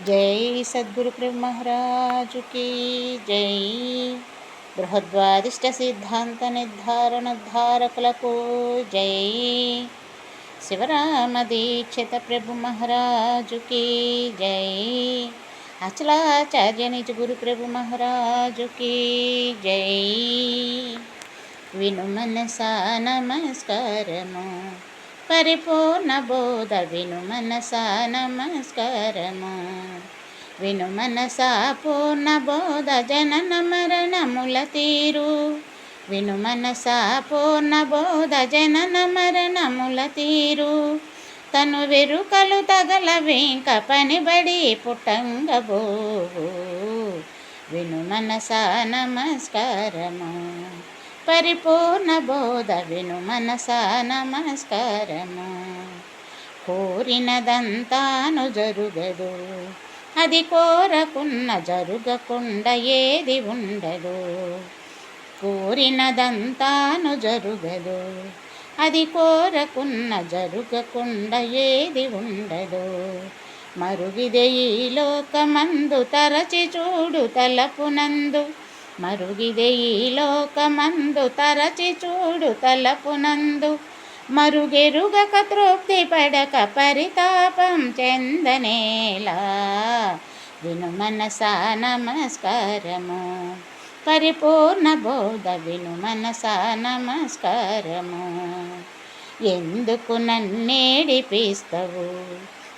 జై సద్గురు ప్రభు మహారాజుకి జై. బృహద్వాదిష్ట సిద్ధాంత నిర్ధారణ ధారకులకు జై. శివరామ దీక్షిత ప్రభు మహారాజుకి జై. అచలాచార్య నిజ గురు ప్రభు మహారాజుకి జై. విను మనసా నమస్కారము. పరిపూర్ణ బోధ విను మనస నమస్కారము. విను మనస పూర్ణ బోధ జనన మరణముల తీరు. విను మనస పూర్ణ బోధ జనన మరణముల తీరు. తను వెరుకలు తగల వెంక పనిబడి పుట్టంగబోవు. విను మనస నమస్కారము. పరిపూర్ణ బోధ విను మనస నమస్కారము. కోరినదంతాను జరుగదు అది కోరకున్న జరుగకుండా ఏది ఉండదు. కోరినదంతాను జరుగదు అది కోరకున్న జరుగకుండా ఏది ఉండదు. మరుగిదే ఈ లోకమందు తరచి చూడు తలపునందు మరుగిదే ఈ లోకమందు తరచి చూడు తలపునందు. మరుగెరుగక తృప్తి పడక పరితాపం చెందనేలా. విను మనసా నమస్కారము. పరిపూర్ణ బోధ విను మనసా నమస్కారము. ఎందుకు నన్నేడిపిస్తవు?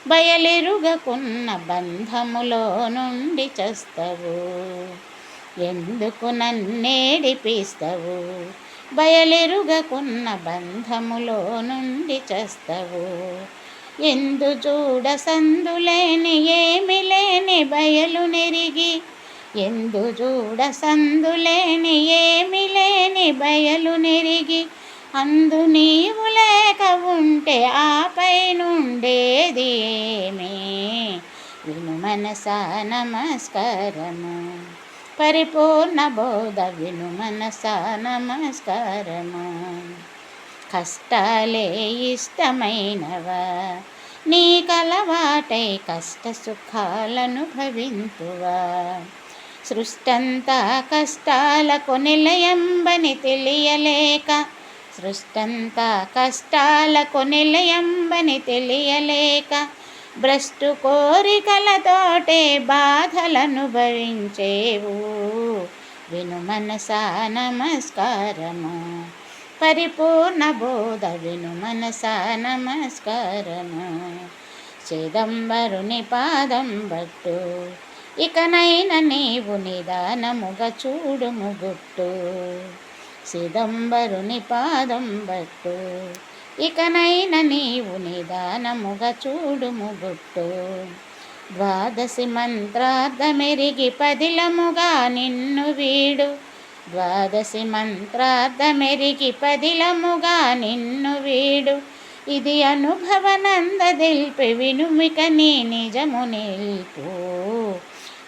బయలెరుగకున్న బంధములో నుండి చస్తవు. ఎందుకు నన్నేడిపిస్తవు బయలెరుగకున్న బంధములో నుండి చేస్తావు. ఎందు చూడ సందులేని ఏమి లేని బయలు నెరిగి ఎందు చూడ సందులేని ఏమి లేని బయలు నెరిగి అందు నీవు లేక ఉంటే ఆపై నుండేది ఏమే? విను మనసా నమస్కారము. పరిపూర్ణ బోధ విను మనస నమస్కారము. కష్టాలే ఇష్టమైనవా? నీ కలవాటై కష్ట సుఖాలను భవింతువా సృష్టంతా కష్టాలకు నిలయంబని తెలియలేక సృష్టంతా కష్టాలకు నిలయంబని తెలియలేక భ్రష్టు కోరికలతోటే బాధలను భరించేవు. విను మనసా నమస్కారము. పరిపూర్ణ బోధ విను మనసా నమస్కారము. చిదంబరుని పాదం బట్టు ఇకనైన నీవు నిదానముగా చూడుము గుట్టు సిదంబరుని పాదం బట్టు ఇకనైన నీవు నిదానముగా చూడుము గుట్టు ద్వాదశి మంత్రార్థమెరిగి పదిలముగా నిన్ను వీడు. ద్వాదశి మంత్రార్థమెరిగి పదిలముగా నిన్ను వీడు. ఇది అనుభవనందదిల్పి వినుమిక నీ నిజము నిల్పు.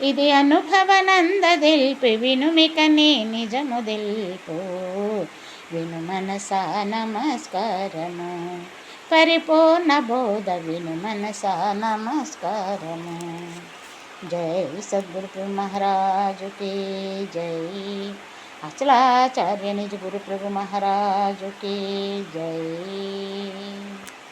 ఇది అనుభవనందదిల్పి వినుమిక నీ నిజము దిల్పు. విను మనసా నమస్కారము. పరిపూర్ణ బోధ విను మనసా నమస్కారము. జై సద్గురు మహారాజుకి జై. అచలాచార్య నిజ గురు ప్రభు మహారాజుకి జై.